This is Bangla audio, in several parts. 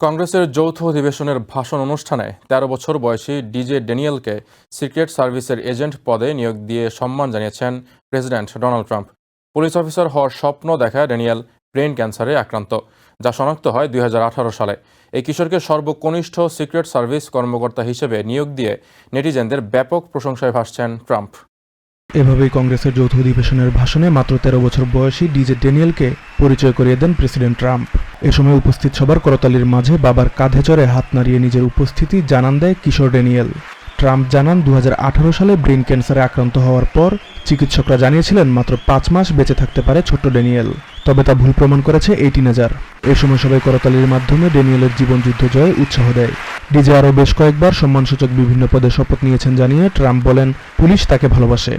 কংগ্রেসের যৌথ অধিবেশনের ভাষণ অনুষ্ঠানে তেরো বছর বয়সী ডিজে ড্যানিয়েলকে সিক্রেট সার্ভিসের এজেন্ট পদে নিয়োগ দিয়ে সম্মান জানিয়েছেন president Donald Trump. Police officer হওয়ার স্বপ্ন দেখা ড্যানিয়েল ব্রেন ক্যান্সারে আক্রান্ত, যা শনাক্ত হয় দুই হাজার আঠারো সালে। এই কিশোরকে সর্বকনিষ্ঠ সিক্রেট সার্ভিস কর্মকর্তা হিসেবে নিয়োগ দিয়ে নেটিজেনদের ব্যাপক প্রশংসায় ভাসছেন ট্রাম্প। এভাবেই কংগ্রেসের যৌথ অধিবেশনের ভাষণে মাত্র তেরো বছর বয়সী ডিজে ড্যানিয়েলকে পরিচয় করিয়ে দেন প্রেসিডেন্ট ট্রাম্প। এ সময় উপস্থিত সবার করতালির মাঝে বাবার কাঁধে চড়ে হাত নাড়িয়ে নিজের উপস্থিতি জানান দেয় কিশোর ড্যানিয়েল। ট্রাম্প জানান দু হাজার আঠারো সালে ব্রেন ক্যান্সারে আক্রান্ত হওয়ার পর চিকিৎসকরা জানিয়েছিলেন, মাত্র পাঁচ মাস বেঁচে থাকতে পারে ছোট্ট ড্যানিয়েল। তবে তা ভুল প্রমাণ করেছে এই টিনেজার। এ সময় সবাই করতালির মাধ্যমে ড্যানিয়েলের জীবনযুদ্ধ জয়ে উৎসাহ দেয়। ডিজে আরও বেশ কয়েকবার সম্মানসূচক বিভিন্ন পদে শপথ নিয়েছেন জানিয়ে ট্রাম্প বলেন, পুলিশ তাকে ভালোবাসে।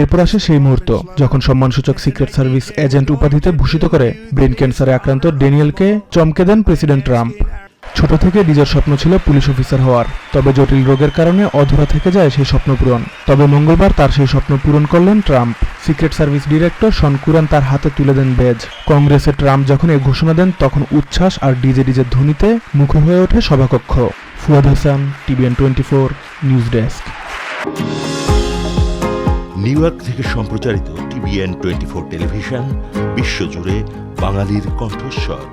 এরপর আসে সেই মুহূর্ত, যখন সম্মানসূচক সিক্রেট সার্ভিস এজেন্ট উপাধিতে ভূষিত করে ব্রেন ক্যান্সারে আক্রান্ত ড্যানিয়েলকে চমকে দেন প্রেসিডেন্ট ট্রাম্প। ছোট থেকে নিজের স্বপ্ন ছিল পুলিশ অফিসার হওয়ার। তবে জটিল রোগের কারণে অধুরা থেকে যায় সেই স্বপ্ন পূরণ। তবে মঙ্গলবার তার সেই স্বপ্ন পূরণ করলেন Trump. Secret service director Sean Curran তার হাতে তুলে দেন বেজ। কংগ্রেসে ট্রাম্প যখন এই ঘোষণা দেন, তখন উচ্ছ্বাস আর ডিজে ডিজের ধ্বনিতে মুখর হয়ে ওঠে সভাকক্ষ। Fuad Hasan, TVN twenty four news desk. New York থেকে সম্প্রচারিত টিভিএন টোয়েন্টি ফোর টেলিভিশন, বিশ্বজুড়ে বাঙালির কণ্ঠস্বর।